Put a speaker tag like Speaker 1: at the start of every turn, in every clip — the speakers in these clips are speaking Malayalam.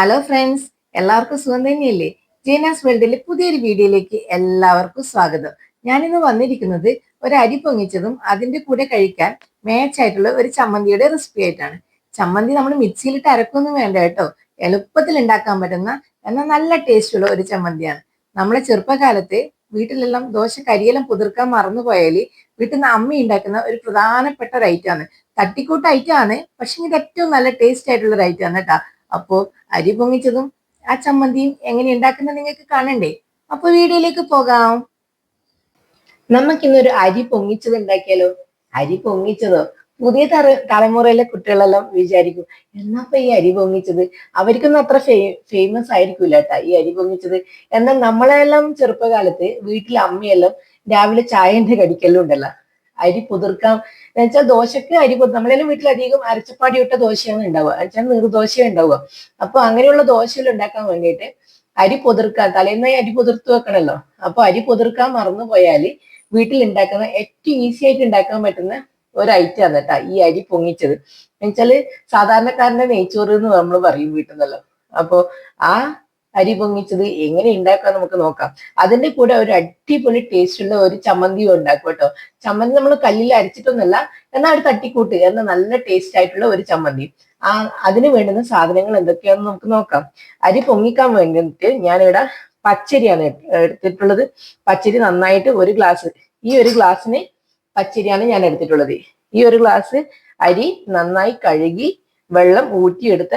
Speaker 1: ഹലോ ഫ്രണ്ട്സ് എല്ലാവർക്കും സുഖം തന്നെയല്ലേ? ജീനാസ് വേൾഡിലെ പുതിയൊരു വീഡിയോയിലേക്ക് എല്ലാവർക്കും സ്വാഗതം. ഞാനിന്ന് വന്നിരിക്കുന്നത് ഒരു അരി പൊങ്ങിച്ചതും അതിന്റെ കൂടെ കഴിക്കാൻ മേച്ചായിട്ടുള്ള ഒരു ചമ്മന്തിയുടെ റെസിപ്പി ആയിട്ടാണ്. ചമ്മന്തി നമ്മൾ മിക്സിയിലിട്ട് അരക്കൊന്നും വേണ്ട കേട്ടോ. എളുപ്പത്തിൽ ഉണ്ടാക്കാൻ പറ്റുന്ന എന്നാൽ നല്ല ടേസ്റ്റുള്ള ഒരു ചമ്മന്തിയാണ്. നമ്മളെ ചെറുപ്പകാലത്ത് വീട്ടിലെല്ലാം ദോശ കരിയെല്ലാം പുതിർക്കാൻ മറന്നുപോയാൽ വീട്ടിൽ നിന്ന് അമ്മ ഉണ്ടാക്കുന്ന ഒരു പ്രധാനപ്പെട്ട ഒരു ഐറ്റമാണ് തട്ടിക്കൂട്ട് ഐറ്റമാണ് പക്ഷെ ഇത് ഏറ്റവും നല്ല ടേസ്റ്റ് ആയിട്ടുള്ള ഒരു ഐറ്റമാണ് കേട്ടോ. അപ്പോ അരി പൊങ്ങിച്ചതും ആ ചമ്മന്തിയും എങ്ങനെ ഉണ്ടാക്കുന്നത് നിങ്ങൾക്ക് കാണണ്ടേ? അപ്പൊ വീഡിയോയിലേക്ക് പോകാം. നമുക്കിന്നൊരു അരി പൊങ്ങിച്ചത് ഉണ്ടാക്കിയാലോ? അരി പൊങ്ങിച്ചതോ? പുതിയ തറ തലമുറയിലെ കുട്ടികളെല്ലാം വിചാരിക്കും എന്നപ്പോ ഈ അരി പൊങ്ങിച്ചത്? അവർക്കൊന്നും അത്ര ഫേമസ് ആയിരിക്കൂല കേട്ടാ ഈ അരി പൊങ്ങിച്ചത്. എന്നാൽ നമ്മളെല്ലാം ചെറുപ്പകാലത്ത് വീട്ടിലെ അമ്മയെല്ലാം രാവിലെ ചായന്റെ കടിക്കലും ഉണ്ടല്ലോ. അരി പുതിർക്കാം എന്ന് വെച്ചാൽ ദോശക്ക് അരി പൊ നമ്മളെല്ലാം വീട്ടിലധികം അരച്ചപ്പാടി ഇട്ട ദോശയാണ് ഉണ്ടാവുക. വെച്ചാൽ നീർദോശ ഉണ്ടാവുക. അപ്പൊ അങ്ങനെയുള്ള ദോശകൾ ഉണ്ടാക്കാൻ വേണ്ടിയിട്ട് അരി പൊതിർക്കാൻ തലേന്നായി അരി പൊതിർത്ത് വെക്കണല്ലോ. അപ്പൊ അരി പൊതിർക്കാൻ മറന്നു പോയാൽ വീട്ടിൽ ഉണ്ടാക്കുന്ന ഏറ്റവും ഈസി ആയിട്ട് ഉണ്ടാക്കാൻ പറ്റുന്ന ഒരു ഐറ്റം ആണ് കേട്ടോ ഈ അരി പൊങ്ങിച്ചത്. എന്നുവെച്ചാൽ സാധാരണക്കാരന്റെ നെയ്ച്ചോറ് എന്ന് നമ്മൾ പറയും വീട്ടിൽ നിന്നല്ലോ അപ്പോ ആ അരി പൊങ്ങിച്ചത് എങ്ങനെ ഉണ്ടാക്കാൻ നമുക്ക് നോക്കാം. അതിന്റെ കൂടെ ഒരു അടിപൊളി ടേസ്റ്റ് ഉള്ള ഒരു ചമ്മന്തിയും ഉണ്ടാക്കും കേട്ടോ. ചമ്മന്തി നമ്മൾ കല്ലിൽ അരച്ചിട്ടൊന്നുമല്ല എന്നാൽ ഒരു തട്ടിക്കൂട്ട് എന്ന നല്ല ടേസ്റ്റ് ആയിട്ടുള്ള ഒരു ചമ്മന്തി. ആ അതിന് വേണ്ടുന്ന സാധനങ്ങൾ എന്തൊക്കെയാണെന്ന് നമുക്ക് നോക്കാം. അരി പൊങ്ങിക്കാൻ വേണ്ടിയിട്ട് ഞാനിവിടെ പച്ചരിയാണ് എടുത്തിട്ടുള്ളത്. പച്ചരി നന്നായിട്ട് ഒരു ഗ്ലാസ് ഈ ഒരു ഗ്ലാസ്സിന് പച്ചരിയാണ് ഞാൻ എടുത്തിട്ടുള്ളത്. ഈ ഒരു ഗ്ലാസ് അരി നന്നായി കഴുകി വെള്ളം ഊറ്റിയെടുത്ത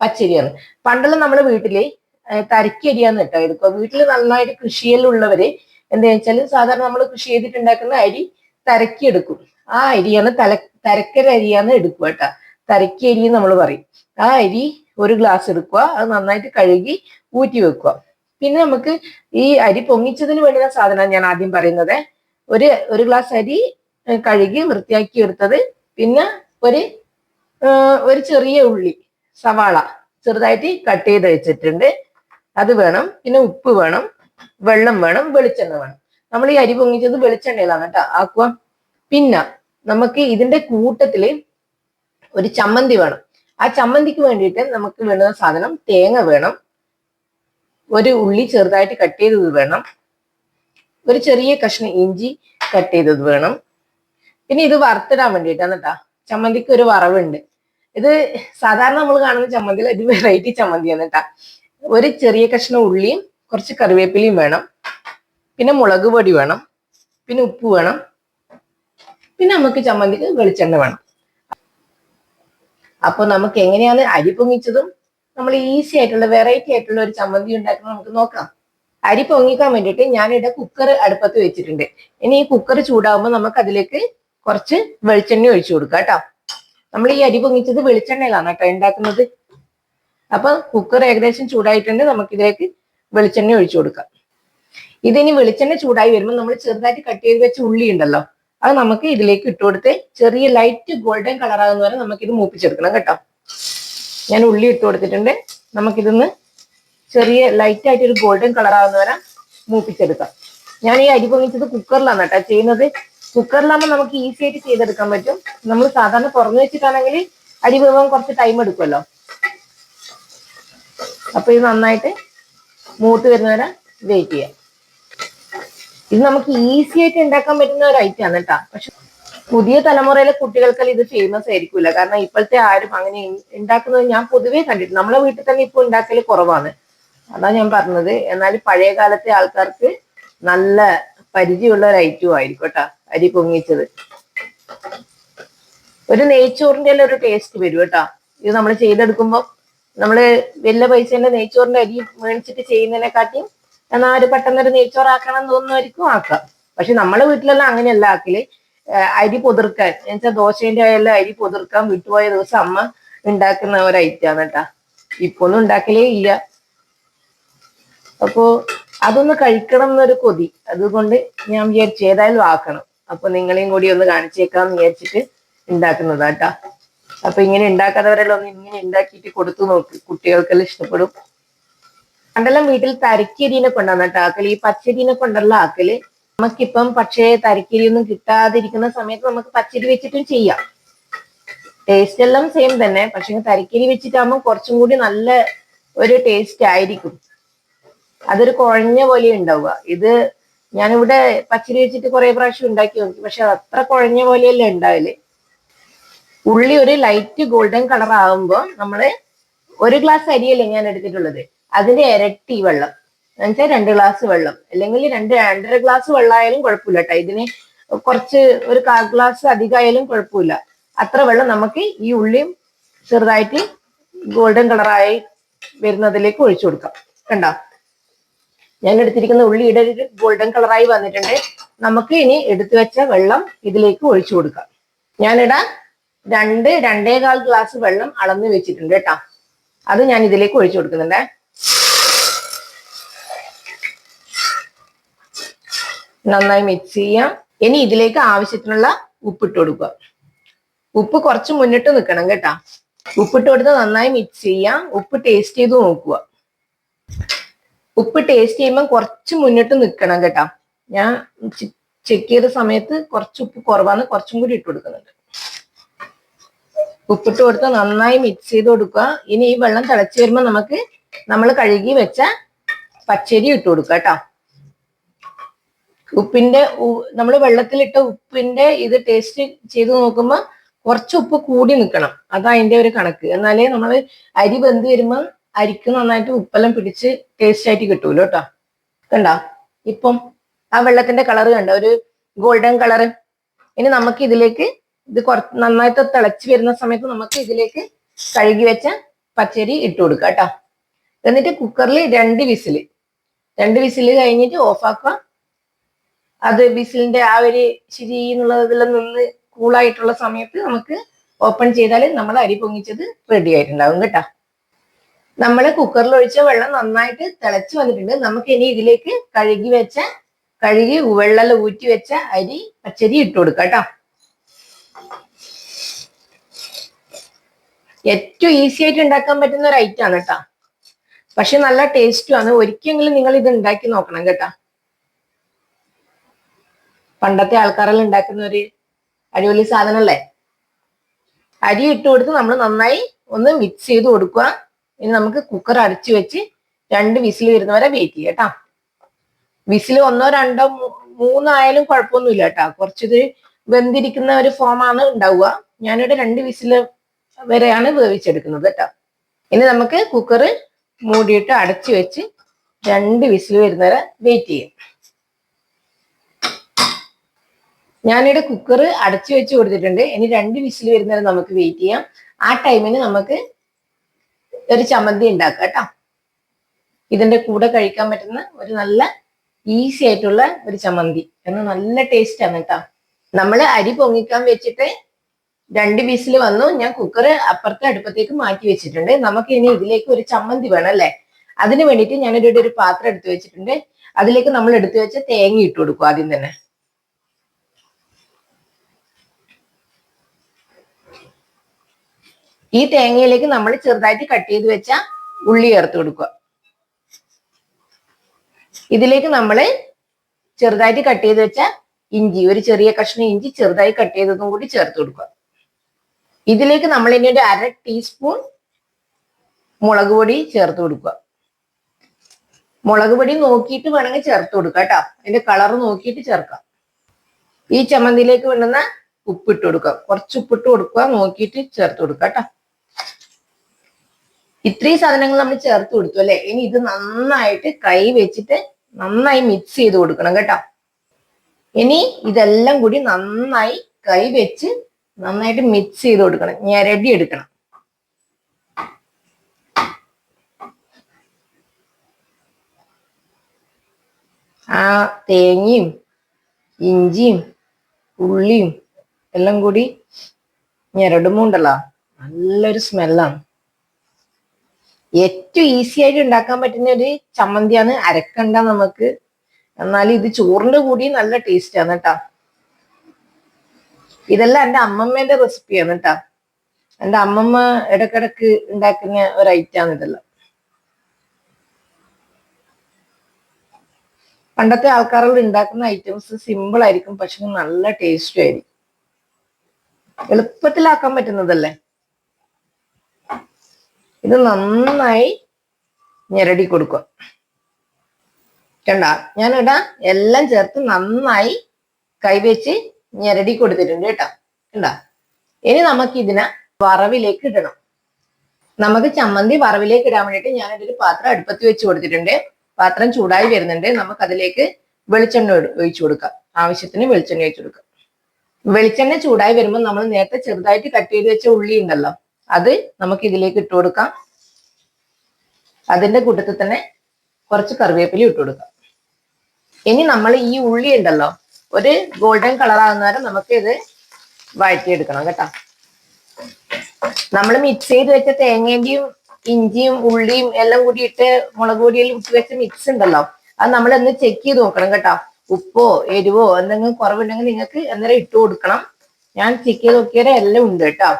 Speaker 1: പച്ചരിയാണ്. പണ്ടെല്ലാം നമ്മുടെ വീട്ടിൽ തരക്കി അരിയാന്ന് കേട്ടോ. എടുക്കുക വീട്ടിൽ നന്നായിട്ട് കൃഷിയിലുള്ളവര് എന്താ വെച്ചാൽ സാധാരണ നമ്മൾ കൃഷി ചെയ്തിട്ടുണ്ടാക്കുന്ന അരി തരക്കി എടുക്കും ആ അരിയാണ് തല തരക്കര അരിയാന്ന് എടുക്കുക കേട്ടോ. തരക്കി അരി നമ്മൾ പറയും. ആ അരി ഒരു ഗ്ലാസ് എടുക്കുക അത് നന്നായിട്ട് കഴുകി ഊറ്റി വെക്കുക. പിന്നെ നമുക്ക് ഈ അരി പൊങ്ങിച്ചതിന് വേണ്ടുന്ന സാധനമാണ് ഞാൻ ആദ്യം പറയുന്നത്. ഒരു ഒരു ഗ്ലാസ് അരി കഴുകി വൃത്തിയാക്കി എടുത്തത്. പിന്നെ ഒരു ഒരു ചെറിയ ഉള്ളി സവാള ചെറുതായിട്ട് കട്ട് ചെയ്ത് വെച്ചിട്ടുണ്ട്. അത് വേണം പിന്നെ ഉപ്പ് വേണം വെള്ളം വേണം വെളിച്ചെണ്ണ വേണം. നമ്മൾ ഈ അരി പൊങ്ങിച്ചത് വെളിച്ചെണ്ണയിലാണ് കേട്ടോ ആക്കുക പിന്നെ നമുക്ക് ഇതിന്റെ കൂട്ടത്തിൽ ഒരു ചമ്മന്തി വേണം. ആ ചമ്മന്തിക്ക് വേണ്ടിയിട്ട് നമുക്ക് വേണ്ടുന്ന സാധനം തേങ്ങ വേണം. ഒരു ഉള്ളി ചെറുതായിട്ട് കട്ട് ചെയ്തത് വേണം. ഒരു ചെറിയ കഷ്ണം ഇഞ്ചി കട്ട് ചെയ്തത് വേണം. പിന്നെ ഇത് വറുത്തിടാൻ വേണ്ടിയിട്ടാണ് കേട്ടാ. ചമ്മന്തിക്ക് ഒരു വറവുണ്ട്. ഇത് സാധാരണ നമ്മൾ കാണുന്ന ചമ്മന്തിയിൽ ഒരു വെറൈറ്റി ചമ്മന്തിയാണ് കേട്ടാ. ഒരു ചെറിയ കഷ്ണം ഉള്ളിയും കുറച്ച് കറിവേപ്പിലയും വേണം. പിന്നെ മുളക് പൊടി വേണം. പിന്നെ ഉപ്പ് വേണം. പിന്നെ നമുക്ക് ചമ്മന്തിക്ക് വെളിച്ചെണ്ണ വേണം. അപ്പൊ നമുക്ക് എങ്ങനെയാണ് അരി പൊങ്ങിച്ചതും നമ്മൾ ഈസി ആയിട്ടുള്ള വെറൈറ്റി ആയിട്ടുള്ള ഒരു ചമ്മന്തി ഉണ്ടാക്കുന്നത് നമുക്ക് നോക്കാം. അരി പൊങ്ങിക്കാൻ വേണ്ടിയിട്ട് ഞാനിവിടെ കുക്കർ അടുപ്പത്ത് വെച്ചിട്ടുണ്ട്. ഇനി ഈ കുക്കർ ചൂടാകുമ്പോൾ നമുക്ക് അതിലേക്ക് കുറച്ച് വെളിച്ചെണ്ണ ഒഴിച്ചു കൊടുക്കാം കേട്ടോ. നമ്മൾ ഈ അരി പൊങ്ങിച്ചത് വെളിച്ചെണ്ണയിലാണ് കേട്ടോ ഉണ്ടാക്കുന്നത്. അപ്പൊ കുക്കർ ഏകദേശം ചൂടായിട്ടുണ്ട്. നമുക്ക് ഇതിലേക്ക് വെളിച്ചെണ്ണ ഒഴിച്ചു കൊടുക്കാം. ഇതിനി വെളിച്ചെണ്ണ ചൂടായി വരുമ്പോൾ നമ്മൾ ചെറുതായിട്ട് കട്ട് ചെയ്ത് വെച്ച ഉള്ളി ഉണ്ടല്ലോ അത് നമുക്ക് ഇതിലേക്ക് ഇട്ട് കൊടുത്ത് ചെറിയ ലൈറ്റ് ഗോൾഡൻ കളർ ആകുന്ന വരെ ഇത് മൂപ്പിച്ചെടുക്കണം കേട്ടോ. ഞാൻ ഉള്ളി ഇട്ട് കൊടുത്തിട്ടുണ്ട്. നമുക്കിതൊന്ന് ചെറിയ ലൈറ്റ് ആയിട്ട് ഒരു ഗോൾഡൻ കളർ ആകുന്ന വരെ മൂപ്പിച്ചെടുക്കാം. ഞാൻ ഈ അരി പൊങ്ങിച്ചത് കുക്കറിലാണ് കേട്ടോ ചെയ്യുന്നത്. കുക്കറിലാകുമ്പോൾ നമുക്ക് ഈസി ആയിട്ട് ചെയ്തെടുക്കാൻ പറ്റും. നമ്മൾ സാധാരണ തുറന്നു വെച്ചിട്ടാണെങ്കിൽ അരി വേവാൻ കുറച്ച് ടൈം എടുക്കുമല്ലോ. അപ്പൊ ഇത് നന്നായിട്ട് മൂത്ത് വരുന്നവരെ വെയിറ്റ് ചെയ്യാം. ഇത് നമുക്ക് ഈസി ആയിട്ട് ഉണ്ടാക്കാൻ പറ്റുന്ന ഒരു ഐറ്റം ആണ് കേട്ടോ പക്ഷെ പുതിയ തലമുറയിലെ കുട്ടികൾക്കെല്ലാം ഇത് ഫേമസ് ആയിരിക്കില്ല കാരണം ഇപ്പോഴത്തെ ആരും അങ്ങനെ ഉണ്ടാക്കുന്നത് ഞാൻ പൊതുവേ കണ്ടിട്ടുണ്ട്. നമ്മളെ വീട്ടിൽ തന്നെ ഇപ്പൊ ഉണ്ടാക്കൽ കുറവാണ്. അതാ ഞാൻ പറഞ്ഞത്. എന്നാൽ പഴയ കാലത്തെ ആൾക്കാർക്ക് നല്ല പരിചയമുള്ള ഒരു ഐറ്റവും ആയിരിക്കും കേട്ടോ അരി പൊങ്ങിച്ചത്. ഒരു നെയ്ച്ചോറിന്റെ ഒരു ടേസ്റ്റ് വരും കേട്ടോ ഇത് നമ്മൾ ചെയ്തെടുക്കുമ്പോൾ നമ്മൾ വലിയ തന്നെ നെയ്ച്ചോറിന്റെ അരി മേടിച്ചിട്ട് ചെയ്യുന്നതിനെക്കാട്ടിയും എന്നാൽ ഒരു പെട്ടെന്നൊരു നെയ്ച്ചോറാക്കണം എന്ന് തോന്നുന്നവർക്കും ആക്കാം. പക്ഷെ നമ്മളെ വീട്ടിലെല്ലാം അങ്ങനെയല്ല ആക്കൽ. അരി പൊതിർക്കാൻ. എന്നുവെച്ചാൽ ദോശേന്റെ ആയാലും അരി പൊതിർക്കാൻ വിട്ടുപോയ ദിവസം അമ്മ ഉണ്ടാക്കുന്ന ഒരു ഐറ്റാണ് കേട്ടാ. ഇപ്പൊ ഒന്നും ഉണ്ടാക്കലേ ഇല്ല. അപ്പോ അതൊന്ന് കഴിക്കണം എന്നൊരു കൊതി. അതുകൊണ്ട് ഞാൻ വിചാരിച്ചു ഏതായാലും ആക്കണം. അപ്പൊ നിങ്ങളെയും കൂടി ഒന്ന് കാണിച്ചേക്കാന്ന് വിചാരിച്ചിട്ട് ഉണ്ടാക്കുന്നതാ കേട്ടാ. അപ്പൊ ഇങ്ങനെ ഉണ്ടാക്കാത്തവരെല്ലാം ഒന്ന് ഇങ്ങനെ ഉണ്ടാക്കിയിട്ട് കൊടുത്തു നോക്ക്. കുട്ടികൾക്കെല്ലാം ഇഷ്ടപ്പെടും. അതെല്ലാം വീട്ടിൽ തരക്കരിനെ കൊണ്ടാണ് കേട്ടോ ആക്കൽ. ഈ പച്ചരിനെ കൊണ്ടല്ല ആക്കൽ. നമുക്കിപ്പം പക്ഷേ തരക്കരിയൊന്നും കിട്ടാതിരിക്കുന്ന സമയത്ത് നമുക്ക് പച്ചരി വെച്ചിട്ടും ചെയ്യാം. ടേസ്റ്റ് എല്ലാം സെയിം തന്നെ. പക്ഷെ തരക്കരി വെച്ചിട്ടാകുമ്പോൾ കുറച്ചും കൂടി നല്ല ഒരു ടേസ്റ്റ് ആയിരിക്കും. അതൊരു കുഴഞ്ഞ പോലെ ഉണ്ടാവുക. ഇത് ഞാനിവിടെ പച്ചരി വെച്ചിട്ട് കുറെ പ്രാവശ്യം ഉണ്ടാക്കി നോക്കി. പക്ഷെ അത് അത്ര കുഴഞ്ഞ പോലെയല്ല ഉണ്ടാവൽ. ഉള്ളി ഒരു ലൈറ്റ് ഗോൾഡൻ കളർ ആകുമ്പോൾ നമ്മൾ ഒരു ഗ്ലാസ് അരിയല്ലേ ഞാൻ എടുത്തിട്ടുള്ളത്? അതിന്റെ ഇരട്ടി വെള്ളം. എന്നുവെച്ചാൽ രണ്ട് ഗ്ലാസ് വെള്ളം. അല്ലെങ്കിൽ രണ്ട് രണ്ടര ഗ്ലാസ് വെള്ളമായാലും കുഴപ്പമില്ല കേട്ടോ ഇതിന് കുറച്ച് ഒരു കാൽ ഗ്ലാസ് അധികമായാലും കുഴപ്പമില്ല. അത്ര വെള്ളം നമുക്ക് ഈ ഉള്ളിയും ചെറുതായിട്ട് ഗോൾഡൻ കളറായി വരുന്നതിലേക്ക് ഒഴിച്ചു കൊടുക്കാം. കണ്ടോ? ഞാൻ എടുത്തിരിക്കുന്ന ഉള്ളിയുടെ ഒരു ഗോൾഡൻ കളറായി വന്നിട്ടുണ്ട്. നമുക്ക് ഇനി എടുത്തു വെച്ച വെള്ളം ഇതിലേക്ക് ഒഴിച്ചു കൊടുക്കാം. ഞാനിടാ രണ്ട് രണ്ടേകാൽ ഗ്ലാസ് വെള്ളം അളന്ന് വെച്ചിട്ടുണ്ട് കേട്ടോ. അത് ഞാൻ ഇതിലേക്ക് ഒഴിച്ചു കൊടുക്കുന്നുണ്ട്. നന്നായി മിക്സ് ചെയ്യാം. ഇനി ഇതിലേക്ക് ആവശ്യത്തിനുള്ള ഉപ്പിട്ട് കൊടുക്കുക. ഉപ്പ് കുറച്ച് മുന്നിട്ട് നിൽക്കണം കേട്ടാ. ഉപ്പിട്ട് കൊടുത്ത് നന്നായി മിക്സ് ചെയ്യാം. ഉപ്പ് ടേസ്റ്റ് ചെയ്ത് നോക്കുക. ഉപ്പ് ടേസ്റ്റ് ചെയ്യുമ്പോൾ കുറച്ച് മുന്നിട്ട് നിൽക്കണം കേട്ടാ. ഞാൻ ചെക്ക് ചെയ്ത സമയത്ത് കുറച്ച് ഉപ്പ് കുറവാണ് കുറച്ചും കൂടി ഇട്ട് കൊടുക്കുന്നുണ്ട്. ഉപ്പിട്ട് കൊടുത്ത് നന്നായി മിക്സ് ചെയ്ത് കൊടുക്കുക. ഇനി ഈ വെള്ളം തിളച്ച് വരുമ്പോൾ നമുക്ക് നമ്മൾ കഴുകി വെച്ച പച്ചരി ഇട്ട് കൊടുക്കുക കേട്ടോ. ഉപ്പിന്റെ നമ്മൾ വെള്ളത്തിലിട്ട ഉപ്പിന്റെ ഇത് ടേസ്റ്റ് ചെയ്ത് നോക്കുമ്പോൾ കുറച്ച് ഉപ്പ് കൂടി നിൽക്കണം അതാ അതിന്റെ ഒരു കണക്ക്. എന്നാലേ നമ്മൾ അരി വെന്ത് വരുമ്പോൾ അരിക്ക് നന്നായിട്ട് ഉപ്പെല്ലാം പിടിച്ച് ടേസ്റ്റ് ആയിട്ട് കിട്ടൂല്ലോ കേട്ടോ. കണ്ടോ? ഇപ്പം ആ വെള്ളത്തിന്റെ കളർ കണ്ടോ? ഒരു ഗോൾഡൻ കളർ ഇനി നമുക്ക് ഇതിലേക്ക് ഇത് കുറ നന്നായിട്ട് തിളച്ച് വരുന്ന സമയത്ത് നമുക്ക് ഇതിലേക്ക് കഴുകി വെച്ച പച്ചരി ഇട്ട് കൊടുക്കുക കേട്ടോ എന്നിട്ട് കുക്കറിൽ രണ്ട് വിസിൽ. രണ്ട് വിസിൽ കഴിഞ്ഞിട്ട് ഓഫാക്കുക. അത് വിസിലിന്റെ ആ ഒരു ശരി എന്നുള്ളതിൽ നിന്ന് കൂളായിട്ടുള്ള സമയത്ത് നമുക്ക് ഓപ്പൺ ചെയ്താൽ നമ്മൾ അരി പൊങ്ങിച്ചത് റെഡി ആയിട്ടുണ്ടാവും കേട്ടോ. നമ്മൾ കുക്കറിൽ ഒഴിച്ച വെള്ളം നന്നായിട്ട് തിളച്ച് വന്നിട്ടുണ്ട്. നമുക്ക് ഇനി ഇതിലേക്ക് കഴുകി വെച്ച കഴുകി വെള്ളം ഊറ്റി വെച്ച അരി പച്ചരി ഇട്ട് കൊടുക്കാം കേട്ടോ ഏറ്റവും ഈസി ആയിട്ട് ഉണ്ടാക്കാൻ പറ്റുന്ന ഒരു ഐറ്റം ആണ് കേട്ടോ. പക്ഷെ നല്ല ടേസ്റ്റും ആണ്. ഒരിക്കലെങ്കിലും നിങ്ങൾ ഇത് ഉണ്ടാക്കി നോക്കണം കേട്ടോ. പണ്ടത്തെ ആൾക്കാരെല്ലാം ഉണ്ടാക്കുന്ന ഒരു അടിപൊളി സാധനമല്ലേ അരി ഇട്ട് കൊടുത്ത് നമ്മൾ നന്നായി ഒന്ന് മിക്സ് ചെയ്ത് കൊടുക്കുക. ഇനി നമുക്ക് കുക്കർ അടച്ചു വെച്ച് രണ്ട് വിസിൽ വരുന്നവരെ വെയിറ്റ് ചെയ്യാം കേട്ടോ. വിസിൽ ഒന്നോ രണ്ടോ മൂന്നായാലും കുഴപ്പമൊന്നുമില്ല കേട്ടോ. കുറച്ചിത് വെന്തിരിക്കുന്ന ഒരു ഫോമാണ് ഉണ്ടാവുക. ഞാനിവിടെ രണ്ട് വിസിൽ വരെയാണ് വേവിച്ചെടുക്കുന്നത് കേട്ടോ. ഇനി നമുക്ക് കുക്കർ മൂടിയിട്ട് അടച്ചു വെച്ച് രണ്ട് വിസിൽ വരുന്നവരെ വെയിറ്റ് ചെയ്യും. ഞാനിവിടെ കുക്കർ അടച്ചു വെച്ച് കൊടുത്തിട്ടുണ്ട്. ഇനി രണ്ട് വിസിൽ വരുന്നവരെ നമുക്ക് വെയിറ്റ് ചെയ്യാം. ആ ടൈമിന് നമുക്ക് ഒരു ചമ്മന്തി ഉണ്ടാക്കാം കേട്ടോ. ഇതിന്റെ കൂടെ കഴിക്കാൻ പറ്റുന്ന ഒരു നല്ല ഈസി ആയിട്ടുള്ള ഒരു ചമ്മന്തി. എന്ന് നല്ല ടേസ്റ്റ് ആണ് കേട്ടോ. നമ്മൾ അരി പൊങ്ങിക്കാൻ വെച്ചിട്ട് രണ്ട് വിസിൽ വന്നു. ഞാൻ കുക്കർ അപ്പുറത്തെ അടുപ്പത്തേക്ക് മാറ്റി വെച്ചിട്ടുണ്ട്. നമുക്ക് ഇനി ഇതിലേക്ക് ഒരു ചമ്മന്തി വേണം അല്ലേ? അതിന് വേണ്ടിയിട്ട് ഞാൻ ഇവിടെ ഒരു പാത്രം എടുത്തു വെച്ചിട്ടുണ്ട്. അതിലേക്ക് നമ്മൾ എടുത്തു വെച്ച തേങ്ങ ഇട്ട് കൊടുക്കും ആദ്യം തന്നെ. ഈ തേങ്ങയിലേക്ക് നമ്മൾ ചെറുതായിട്ട് കട്ട് ചെയ്ത് വെച്ച ഉള്ളി ചേർത്ത് കൊടുക്കുക. ഇതിലേക്ക് നമ്മൾ ചെറുതായിട്ട് കട്ട് ചെയ്ത് വെച്ച ഇഞ്ചി ഒരു ചെറിയ കഷ്ണം ഇഞ്ചി ചെറുതായി കട്ട് ചെയ്തതും കൂടി ചേർത്ത് കൊടുക്കുക. ഇതിലേക്ക് നമ്മൾ ഇനി ഒരു അര ടീസ്പൂൺ മുളക് പൊടി ചേർത്ത് കൊടുക്കുക. മുളക് പൊടി നോക്കിയിട്ട് വേണമെങ്കിൽ ചേർത്ത് കൊടുക്കുക കേട്ടോ. അതിന്റെ കളർ നോക്കിയിട്ട് ചേർക്കാം. ഈ ചമ്മന്തിയിലേക്ക് വേണ്ടുന്ന ഉപ്പിട്ട് കൊടുക്കുക. കുറച്ച് ഉപ്പിട്ട് കൊടുക്കുക. നോക്കിയിട്ട് ചേർത്ത് കൊടുക്കുക കേട്ടോ. ഇത്രയും സാധനങ്ങൾ നമ്മൾ ചേർത്ത് കൊടുത്തു അല്ലെ? ഇനി ഇത് നന്നായിട്ട് കൈ വെച്ചിട്ട് നന്നായി മിക്സ് ചെയ്ത് കൊടുക്കണം കേട്ടോ. ഇനി ഇതെല്ലാം കൂടി നന്നായി കൈ വെച്ച് നന്നായിട്ട് മിക്സ് ചെയ്ത് കൊടുക്കണം. ഞെരടി എടുക്കണം. ആ തേങ്ങയും ഇഞ്ചിയും ഉള്ളിയും എല്ലാം കൂടി ഞെരടുമ്പോ ഉണ്ടല്ലോ നല്ലൊരു സ്മെല്ലാണ് ഏറ്റവും ഈസി ആയിട്ട് ഉണ്ടാക്കാൻ പറ്റുന്ന ഒരു ചമ്മന്തിയാണ് അരക്കണ്ട നമുക്ക്. എന്നാലും ഇത് ചോറിന്റെ കൂടി നല്ല ടേസ്റ്റാണ് കേട്ടാ. ഇതെല്ലാം എന്റെ അമ്മമ്മേന്റെ റെസിപ്പിയാണ് കേട്ടാ. എന്റെ അമ്മമ്മ ഇടക്കിടക്ക് ഉണ്ടാക്കുന്ന ഒരു ഐറ്റാണ് ഇതെല്ലാം. പണ്ടത്തെ ആൾക്കാരോട് ഉണ്ടാക്കുന്ന ഐറ്റംസ് സിമ്പിൾ ആയിരിക്കും പക്ഷെ നല്ല ടേസ്റ്റും ആയിരിക്കും. എളുപ്പത്തിലാക്കാൻ പറ്റുന്നതല്ലേ? ഇത് നന്നായി ഞെരടി കൊടുക്കുക. കണ്ട? ഞാനിടാ എല്ലാം ചേർത്ത് നന്നായി കൈവച്ച് ഞെരടി കൊടുത്തിട്ടുണ്ട് കേട്ടോ. കണ്ടോ? ഇനി നമുക്ക് ഇതിനെ വറവിലേക്ക് ഇടണം. നമുക്ക് ചമ്മന്തി വറവിലേക്ക് ഇടാൻ വേണ്ടിയിട്ട് ഞാനൊരു പാത്രം അടുപ്പത്ത് വെച്ച് കൊടുത്തിട്ടുണ്ട്. പാത്രം ചൂടായി വരുന്നുണ്ട്. നമുക്ക് അതിലേക്ക് വെളിച്ചെണ്ണ ഒഴി- ഒഴിച്ചു കൊടുക്കാം. ആവശ്യത്തിന് വെളിച്ചെണ്ണ ഒഴിച്ചു കൊടുക്കാം. വെളിച്ചെണ്ണ ചൂടായി വരുമ്പോൾ നമ്മൾ നേരത്തെ ചെറുതായിട്ട് കട്ട് ചെയ്ത് വെച്ച ഉള്ളി ഉണ്ടല്ലോ അത് നമുക്ക് ഇതിലേക്ക് ഇട്ട് കൊടുക്കാം. അതിന്റെ കൂട്ടത്തിൽ തന്നെ കുറച്ച് കറിവേപ്പില ഇട്ട് കൊടുക്കാം. ഇനി നമ്മൾ ഈ ഉള്ളി ഉണ്ടല്ലോ ഒരു ഗോൾഡൻ കളർ ആകുന്നവരെ നമുക്ക് ഇത് വഴറ്റിയെടുക്കണം കേട്ടോ. നമ്മൾ മിക്സ് ചെയ്ത് വെച്ച തേങ്ങേന്റെയും ഇഞ്ചിയും ഉള്ളിയും എല്ലാം കൂടി ഇട്ട് മുളക് പൊടിയിൽ ഇട്ട് വെച്ച മിക്സ് ഉണ്ടല്ലോ. അത് നമ്മൾ ഒന്ന് ചെക്ക് ചെയ്ത് നോക്കണം കേട്ടോ. ഉപ്പോ എരിവോ എന്തെങ്കിലും കുറവുണ്ടെങ്കിൽ നിങ്ങൾക്ക് അന്നേരം ഇട്ട് കൊടുക്കണം. ഞാൻ ചെക്ക് ചെയ്ത് നോക്കിയാൽ എല്ലാം ഉണ്ട് കേട്ടോ.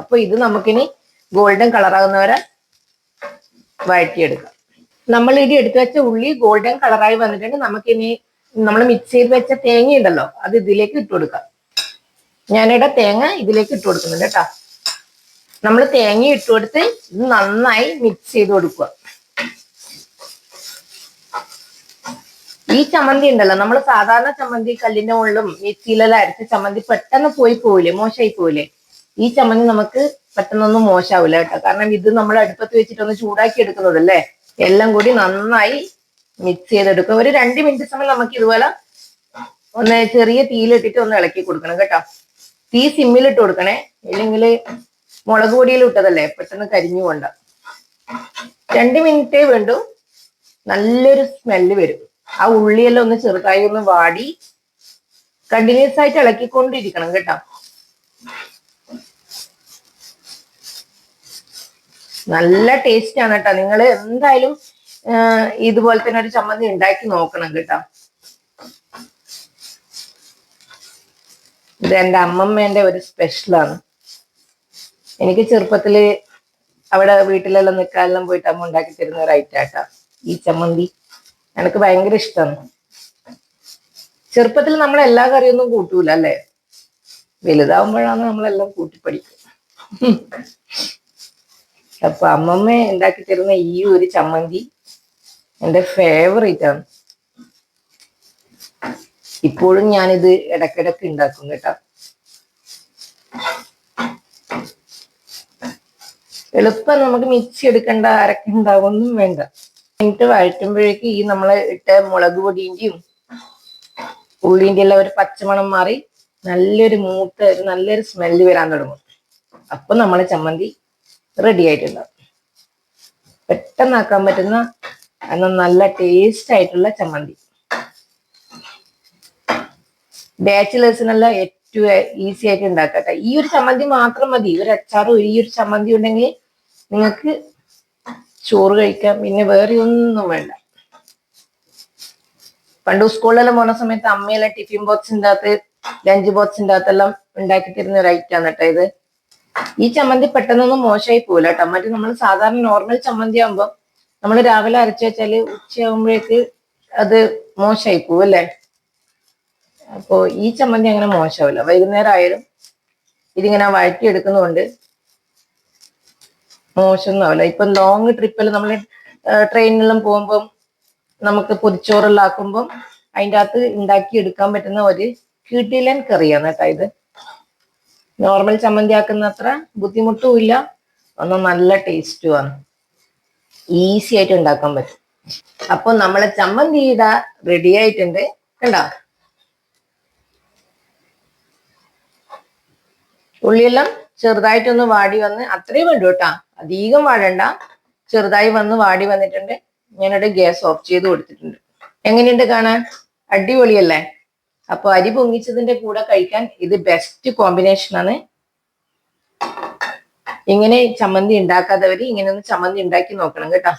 Speaker 1: അപ്പൊ ഇത് നമുക്കിനി ഗോൾഡൻ കളറാകുന്നവരെ വഴറ്റിയെടുക്കാം. നമ്മൾ ഇനി എടുത്തു വെച്ച ഉള്ളി ഗോൾഡൻ കളറായി വന്നിട്ടുണ്ട്. നമുക്കിനി നമ്മൾ മിക്സ് ചെയ്ത് വെച്ച തേങ്ങ ഉണ്ടല്ലോ അത് ഇതിലേക്ക് ഇട്ട് കൊടുക്കാം. ഞാനിവിടെ തേങ്ങ ഇതിലേക്ക് ഇട്ട് കൊടുക്കുന്നുണ്ട് കേട്ടോ. നമ്മൾ തേങ്ങ ഇട്ട് കൊടുത്ത് നന്നായി മിക്സ് ചെയ്ത് കൊടുക്കുക. ഈ ചമ്മന്തി ഉണ്ടല്ലോ നമ്മൾ സാധാരണ ചമ്മന്തി കല്ലിന്റെ മുകളിലും മിക്സിയിലെല്ലാം അരച്ച ചമ്മന്തി പെട്ടെന്ന് പോയി പോവില്ലേ മോശമായി പോവില്ലേ? ഈ ചമ്മന്തി നമുക്ക് പെട്ടെന്നൊന്നും മോശമാവില്ല കേട്ടോ. കാരണം ഇത് നമ്മൾ അടുപ്പത്ത് വെച്ചിട്ടൊന്ന് ചൂടാക്കി എടുക്കുന്നതല്ലേ? എല്ലാം കൂടി നന്നായി മിക്സ് ചെയ്തെടുക്കുക ഒരു രണ്ട് മിനിറ്റ് സമയം നമുക്ക് ഇതുപോലെ ഒന്ന് ചെറിയ തീയിലിട്ടിട്ട് ഒന്ന് ഇളക്കി കൊടുക്കണം കേട്ടോ. തീ സിമ്മിലിട്ട് കൊടുക്കണേ. അല്ലെങ്കിൽ മുളക് പൊടിയിൽ ഇട്ടതല്ലേ? പെട്ടെന്ന് കരിഞ്ഞു കൊണ്ട രണ്ട് മിനിറ്റേ വേണ്ടു. നല്ലൊരു സ്മെല്ല് വരും. ആ ഉള്ളിയെല്ലാം ഒന്ന് ചെറുതായി ഒന്ന് വാടി കണ്ടിന്യൂസ് ആയിട്ട് ഇളക്കിക്കൊണ്ടിരിക്കണം കേട്ടോ. നല്ല ടേസ്റ്റ് ആണ് കേട്ടോ. നിങ്ങൾ എന്തായാലും ഇതുപോലെ തന്നെ ഒരു ചമ്മന്തി ഉണ്ടാക്കി നോക്കണം കേട്ടോ. ഇത് എന്റെ അമ്മമ്മേന്റെ ഒരു സ്പെഷ്യലാണ് എനിക്ക് ചെറുപ്പത്തിൽ അവിടെ വീട്ടിലെല്ലാം നിൽക്കാനെല്ലാം പോയിട്ട് അമ്മ ഉണ്ടാക്കി തരുന്ന ഒരു ഐറ്റാട്ടാ ഈ ചമ്മന്തി. എനിക്ക് ഭയങ്കര ഇഷ്ടമാണ്. ചെറുപ്പത്തിൽ നമ്മൾ എല്ലാ കറിയൊന്നും കൂട്ടൂല അല്ലേ? വലുതാവുമ്പോഴാണ് നമ്മളെല്ലാം കൂട്ടിപ്പടിക്കുക അപ്പൊ അമ്മമ്മ ഉണ്ടാക്കി തരുന്ന ഈ ഒരു ചമ്മന്തി എന്റെ ഫേവറേറ്റ് ആണ്. ഇപ്പോഴും ഞാനിത് ഇടക്കിടക്ക് ഉണ്ടാക്കും കേട്ടോ. എളുപ്പം നമുക്ക് മിക്സി എടുക്കേണ്ട അരക്കുണ്ടാവൊന്നും വേണ്ട. എന്നിട്ട് വഴറ്റുമ്പോഴേക്ക് ഈ നമ്മളെ ഇട്ട മുളക് പൊടിന്റെയും ഉള്ളിന്റെ എല്ലാം ഒരു പച്ചമണം മാറി നല്ലൊരു മൂത്ത ഒരു നല്ലൊരു സ്മെല്ല് വരാൻ തുടങ്ങും. അപ്പൊ നമ്മളെ ചമ്മന്തി റെഡി ആയിട്ടുണ്ടാവും പെട്ടെന്നാക്കാൻ പറ്റുന്ന എന്നാൽ നല്ല ടേസ്റ്റ് ആയിട്ടുള്ള ചമ്മന്തി. ബാച്ചിലേഴ്സിനെല്ലാം ഏറ്റവും ഈസി ആയിട്ട് ഉണ്ടാക്കട്ടെ ഈ ഒരു ചമ്മന്തി മാത്രം മതി. ഒരു അച്ചാറും ഈ ഒരു ചമ്മന്തി ഉണ്ടെങ്കിൽ നിങ്ങൾക്ക് ചോറ് കഴിക്കാം. പിന്നെ വേറെ ഒന്നും വേണ്ട. പണ്ട് സ്കൂളിലെല്ലാം പോകുന്ന സമയത്ത് അമ്മയെല്ലാം ടിഫിൻ ബോക്സിന്റെ അകത്ത് ലഞ്ച് ബോക്സിന്റെ അകത്തെല്ലാം ഉണ്ടാക്കി തരുന്ന ഒരു ഐറ്റം ആണ് കേട്ടോ ഇത്. ഈ ചമ്മന്തി പെട്ടെന്നൊന്നും മോശമായി പോകില്ല കേട്ടോ മറ്റേ നമ്മൾ സാധാരണ നോർമൽ ചമ്മന്തി ആകുമ്പോൾ നമ്മൾ രാവിലെ അരച്ചു വെച്ചാൽ ഉച്ചയാകുമ്പോഴേക്ക് അത് മോശമായി പോവും അല്ലേ? അപ്പോ ഈ ചമ്മന്തി അങ്ങനെ മോശമാവില്ല. വൈകുന്നേരം ആയാലും ഇതിങ്ങനെ വഴറ്റി എടുക്കുന്നതുകൊണ്ട് മോശമൊന്നും ആവില്ല. ഇപ്പൊ ലോങ് ട്രിപ്പിൽ നമ്മൾ ട്രെയിനിലും പോകുമ്പം നമുക്ക് പൊതിച്ചോറെല്ലാം ആക്കുമ്പം അതിന്റെ അകത്ത് ഉണ്ടാക്കി എടുക്കാൻ പറ്റുന്ന ഒരു കിടിലൻ കറിയാണ് കേട്ടോ ഇത്. നോർമൽ ചമ്മന്തി ആക്കുന്ന അത്ര ബുദ്ധിമുട്ടും ഇല്ല. ഒന്ന് നല്ല ടേസ്റ്റുമാണ് ഈസി ആയിട്ട് ഉണ്ടാക്കാൻ പറ്റും. അപ്പൊ നമ്മളെ ചമ്മന്തി ഇട റെഡി ആയിട്ടുണ്ട്. കണ്ടോ? ഉള്ളിയെല്ലാം ചെറുതായിട്ടൊന്ന് വാടി വന്ന് അത്രയും വേണ്ടു കേട്ടാ. അധികം വാടണ്ട. ചെറുതായി വന്ന് വാടി വന്നിട്ടുണ്ട്. ഞാനിവിടെ ഗ്യാസ് ഓഫ് ചെയ്ത് കൊടുത്തിട്ടുണ്ട്. എങ്ങനെയുണ്ട് കാണാൻ? അടിപൊളിയല്ലേ? അപ്പൊ അരി പൊങ്ങിച്ചതിന്റെ കൂടെ കഴിക്കാൻ ഇത് ബെസ്റ്റ് കോമ്പിനേഷൻ ആണ്. ഇങ്ങനെ ചമ്മന്തി ഉണ്ടാക്കാത്തവര് ഇങ്ങനെ ഒന്ന് ചമ്മന്തി ഉണ്ടാക്കി നോക്കണം കേട്ടോ.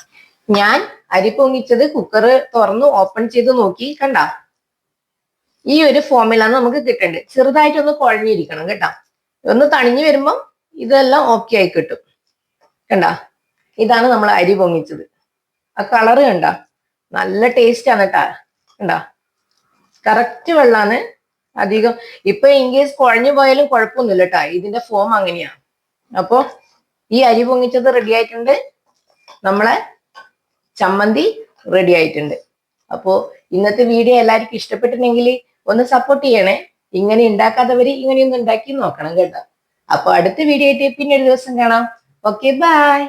Speaker 1: ഞാൻ അരി പൊങ്ങിച്ചത് കുക്കർ തുറന്നു ഓപ്പൺ ചെയ്ത് നോക്കി കണ്ട? ഈ ഒരു ഫോമിലാണ് നമുക്ക് കിട്ടേണ്ടത് ചെറുതായിട്ടൊന്ന് കുഴഞ്ഞിരിക്കണം കേട്ടോ. ഒന്ന് തണിഞ്ഞു വരുമ്പം ഇതെല്ലാം ഓക്കെ ആയി കിട്ടും. കണ്ട? ഇതാണ് നമ്മൾ അരി പൊങ്ങിച്ചത്. ആ കളറ് കണ്ട? നല്ല ടേസ്റ്റ് ആണ് കേട്ടാ. കണ്ട? കറക്റ്റ് വെള്ളാണ് അധികം. ഇപ്പൊ ഇൻ കേസ് കുഴഞ്ഞു പോയാലും കുഴപ്പമൊന്നുമില്ല കേട്ടാ. ഇതിന്റെ ഫോം അങ്ങനെയാ. അപ്പോ ഈ അരി പൊങ്ങിച്ചത് റെഡി ആയിട്ടുണ്ട്. നമ്മളെ ചമ്മന്തി റെഡി ആയിട്ടുണ്ട്. അപ്പോ ഇന്നത്തെ വീഡിയോ എല്ലാവർക്കും ഇഷ്ടപ്പെട്ടിട്ടുണ്ടെങ്കിൽ ഒന്ന് സപ്പോർട്ട് ചെയ്യണേ. ഇങ്ങനെ ഉണ്ടാക്കാത്തവര് ഇങ്ങനെയൊന്നും ഉണ്ടാക്കി നോക്കണം കേട്ടോ. അപ്പൊ അടുത്ത വീഡിയോ ആയിട്ട് പിന്നെ ഒരു ദിവസം കാണാം. Okay bye